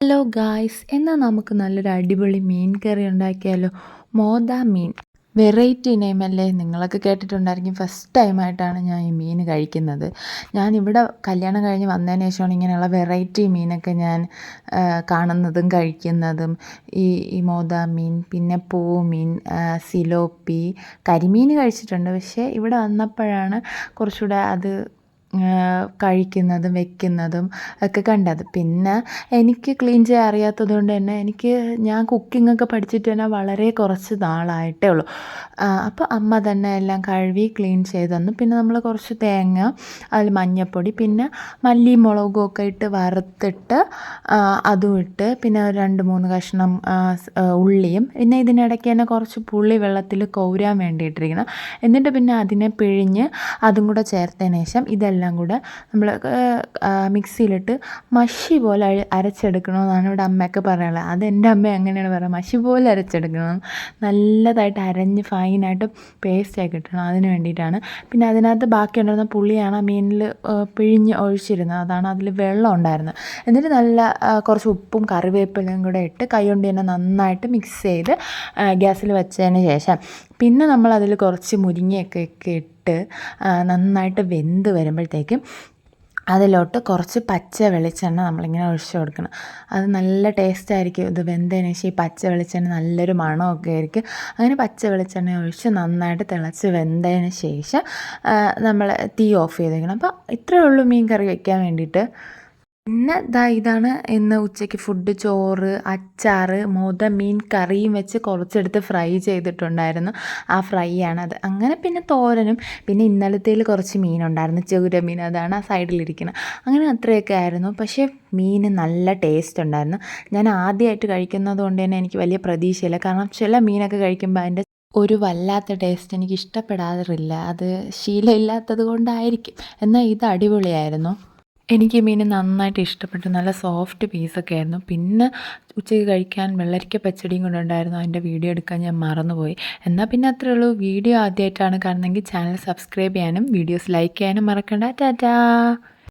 Hello guys എന്നാൽ നമുക്ക് നല്ലൊരു അടിപൊളി മീൻ കറി ഉണ്ടാക്കിയാലോ? മോദ മീൻ. വെറൈറ്റി നെയിം അല്ലേ നിങ്ങളൊക്കെ കേട്ടിട്ടുണ്ടായിരിക്കും ഫസ്റ്റ് ടൈമായിട്ടാണ് ഞാൻ ഈ മീൻ കഴിക്കുന്നത്. ഞാൻ ഇവിടെ കല്യാണം കഴിഞ്ഞ് വന്നതിന് ശേഷമാണ് ഇങ്ങനെയുള്ള വെറൈറ്റി മീനൊക്കെ ഞാൻ കാണുന്നതും കഴിക്കുന്നതും. ഈ ഈ മോദ മീൻ പിന്നെ പൂമീൻ മീൻ സിലോപ്പി. കരിമീൻ കഴിച്ചിട്ടുണ്ട് പക്ഷേ ഇവിടെ വന്നപ്പോഴാണ് കുറച്ചുകൂടെ അത് കഴിക്കുന്നതും വെക്കുന്നതും ഒക്കെ കണ്ടത്. പിന്നെ എനിക്ക് ക്ലീൻ ചെയ്യാൻ അറിയാത്തത് കൊണ്ട് തന്നെ എനിക്ക് ഞാൻ കുക്കിംഗ് ഒക്കെ പഠിച്ചിട്ട് തന്നെ വളരെ കുറച്ച് നാളായിട്ടേ ഉള്ളൂ. അപ്പോൾ അമ്മ തന്നെ എല്ലാം കഴുകി ക്ലീൻ ചെയ്ത് തന്നു. പിന്നെ നമ്മൾ കുറച്ച് തേങ്ങ അതിൽ മഞ്ഞൾപ്പൊടി പിന്നെ മല്ലി മുളകും ഒക്കെ ഇട്ട് വറുത്തിട്ട് അതും ഇട്ട് പിന്നെ രണ്ട് മൂന്ന് കഷ്ണം ഉള്ളിയും പിന്നെ ഇതിനിടയ്ക്ക് തന്നെ കുറച്ച് പുള്ളി വെള്ളത്തിൽ കൗരാൻ വേണ്ടിയിട്ടിരിക്കണം എന്നിട്ട് പിന്നെ അതിനെ പിഴിഞ്ഞ് അതും കൂടെ ചേർത്തതിന് ശേഷം ഇതെല്ലാം കൂടെ നമ്മൾ മിക്സിയിലിട്ട് മഷി പോലെ അരച്ചെടുക്കണമെന്നാണ് ഇവിടെ അമ്മയൊക്കെ പറയാനുള്ളത്. അത് എന്റെ അമ്മ എങ്ങനെയാണ് പറയുക? മഷി പോലെ അരച്ചെടുക്കണം. നല്ലതായിട്ട് അരഞ്ഞ് ഫൈനായിട്ട് പേസ്റ്റായി കിട്ടണം അതിന് വേണ്ടിയിട്ടാണ്. പിന്നെ അതിനകത്ത് ബാക്കി ഉണ്ടായിരുന്ന പുളിയാണ് മീനിൽ പിഴിഞ്ഞ് ഒഴിച്ചിരുന്നത്. അതാണ് അതിൽ വെള്ളം ഉണ്ടായിരുന്നത്. എന്നിട്ട് നല്ല കുറച്ച് ഉപ്പും കറിവേപ്പിലയും കൂടെ ഇട്ട് കൈ കൊണ്ട് തന്നെ നന്നായിട്ട് മിക്സ് ചെയ്ത് ഗ്യാസിൽ വെച്ചതിന് ശേഷം പിന്നെ നമ്മൾ അതിൽ കുറച്ച് മുരിങ്ങയൊക്കെ ഇട്ട് നന്നായിട്ട് വെന്ത് വരുമ്പോഴത്തേക്കും അതിലോട്ട് കുറച്ച് പച്ച വെളിച്ചെണ്ണ നമ്മളിങ്ങനെ ഒഴിച്ച് കൊടുക്കണം. അത് നല്ല ടേസ്റ്റ് ആയിരിക്കും ഇത് വെന്തതിന് ശേഷം ഈ പച്ച വെളിച്ചെണ്ണ നല്ലൊരു മണമൊക്കെ ആയിരിക്കും. അങ്ങനെ പച്ച വെളിച്ചെണ്ണ ഒഴിച്ച് നന്നായിട്ട് തിളച്ച് വെന്തതിന് ശേഷം നമ്മൾ തീ ഓഫ് ചെയ്തേക്കണം. അപ്പോൾ ഇത്രയേ ഉള്ളൂ മീൻ കറി വയ്ക്കാൻ വേണ്ടിയിട്ട്. പിന്നെ ദാ ഇതാണ് ഇന്ന് ഉച്ചയ്ക്ക് ഫുഡ് ചോറ് അച്ചാറ് മോത മീൻ കറിയും വെച്ച് കുറച്ചെടുത്ത് ഫ്രൈ ചെയ്തിട്ടുണ്ടായിരുന്നു. ആ ഫ്രൈ ആണത്. അങ്ങനെ പിന്നെ തോരനും പിന്നെ ഇന്നലത്തേൽ കുറച്ച് മീനുണ്ടായിരുന്നു. ചൂര മീൻ അതാണ് ആ സൈഡിലിരിക്കുന്നത് അങ്ങനെ അത്രയൊക്കെ ആയിരുന്നു. പക്ഷേ മീൻ നല്ല ടേസ്റ്റ് ഉണ്ടായിരുന്നു. ഞാൻ ആദ്യമായിട്ട് കഴിക്കുന്നത് കൊണ്ട് തന്നെ എനിക്ക് വലിയ പ്രതീക്ഷയില്ല. കാരണം ചില മീനൊക്കെ കഴിക്കുമ്പോൾ അതിന്റെ ഒരു വല്ലാത്ത ടേസ്റ്റ് എനിക്ക് ഇഷ്ടപ്പെടാറില്ല. അത് ശീലമില്ലാത്തത് കൊണ്ടായിരിക്കും. എന്നാൽ ഇത് അടിപൊളിയായിരുന്നു. എനിക്ക് മീൻ നന്നായിട്ട് ഇഷ്ടപ്പെട്ടു. നല്ല സോഫ്റ്റ് പീസൊക്കെ ആയിരുന്നു. പിന്നെ ഉച്ചയ്ക്ക് കഴിക്കാൻ വെള്ളരിക്ക പച്ചടിയും കൂടെ ഉണ്ടായിരുന്നു. അതിന്റെ വീഡിയോ എടുക്കാൻ ഞാൻ മറന്നുപോയി. എന്നാൽ പിന്നെ അത്രേ ഉള്ളൂ. വീഡിയോ ആദ്യമായിട്ടാണ് കാണുന്നതെങ്കിൽ ചാനൽ സബ്സ്ക്രൈബ് ചെയ്യാനും വീഡിയോസ് ലൈക്ക് ചെയ്യാനും മറക്കണ്ട. ടാറ്റാ!